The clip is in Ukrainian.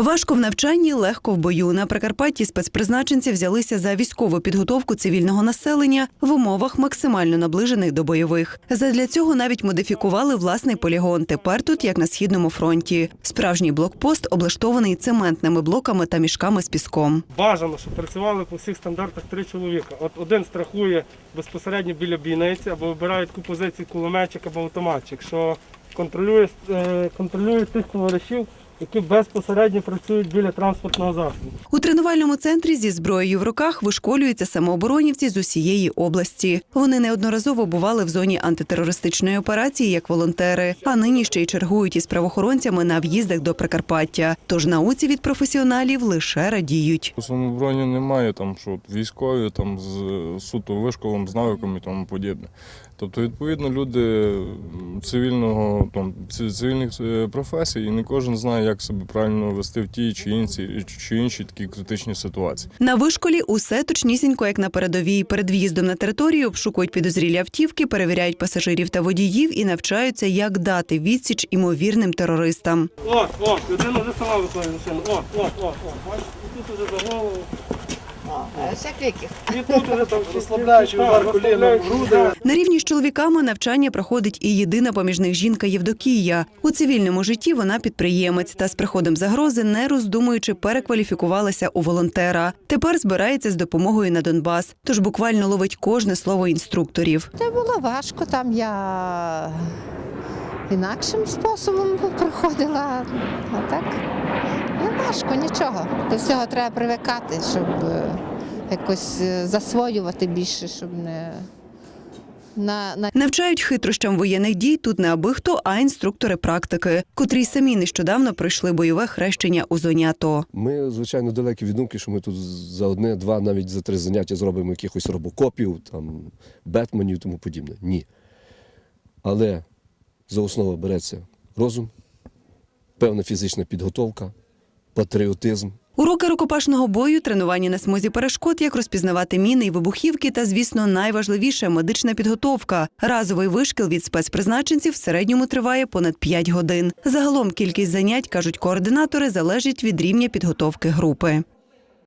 Важко в навчанні, легко в бою. На Прикарпатті спецпризначенці взялися за військову підготовку цивільного населення в умовах максимально наближених до бойових. Задля цього навіть модифікували власний полігон. Тепер тут як на східному фронті. Справжній блокпост облаштований цементними блоками та мішками з піском. Бажано, щоб працювали по всіх стандартах три чоловіка. От один страхує безпосередньо біля бійниці або вибирає таку позицію кулеметчик або автоматчик, що контролює, е, контролює тих товаришів, які безпосередньо працюють біля транспортного засобу. У тренувальному центрі зі зброєю в руках вишколюються самооборонівці з усієї області. Вони неодноразово бували в зоні антитерористичної операції як волонтери, а нині ще й чергують із правоохоронцями на в'їздах до Прикарпаття. Тож науці від професіоналів лише радіють. У самообороні немає там, що військові там з суто вишколом, з навиками і тому подібне. Тобто, відповідно, люди цивільного там цивільних е, професій, і не кожен знає, як себе правильно вести в тій чи іншій чи іншій такій критичній ситуації. На вишколі усе точнісінько, як на передовій. Перед в'їздом на територію обшукують підозрілі автівки, перевіряють пасажирів та водіїв і навчаються, як дати відсіч імовірним терористам. О, о, людина вже сама виходить. О, о, о, о. Бачиш, тут уже за голову. І тут уже там Розслабляючи удар коліном в груди. На рівні з чоловіками навчання проходить і єдина поміж них жінка Євдокія. У цивільному житті вона підприємець та з приходом загрози, не роздумуючи, перекваліфікувалася у волонтера. Тепер збирається з допомогою на Донбас, тож буквально ловить кожне слово інструкторів. Це було важко, там я інакшим способом проходила, а так важко нічого. До всього треба привикати, щоб е, якось е, засвоювати більше, щоб не на, на Навчають хитрощам воєнних дій тут не аби хто, а інструктори практики, котрі й самі нещодавно пройшли бойове хрещення у зоні АТО. Ми, звичайно, далекі від думки, що ми тут за одне, два, навіть за три заняття зробимо якихось робокопів, там, бетменів і тому подібне. Ні. Але за основу береться розум, певна фізична підготовка, патріотизм. Уроки рукопашного бою, тренування на смузі перешкод, як розпізнавати міни і вибухівки, та, звісно, найважливіше медична підготовка. Разовий вишкіл від спецпризначенців в середньому триває понад 5 годин. Загалом кількість занять, кажуть координатори, залежить від рівня підготовки групи.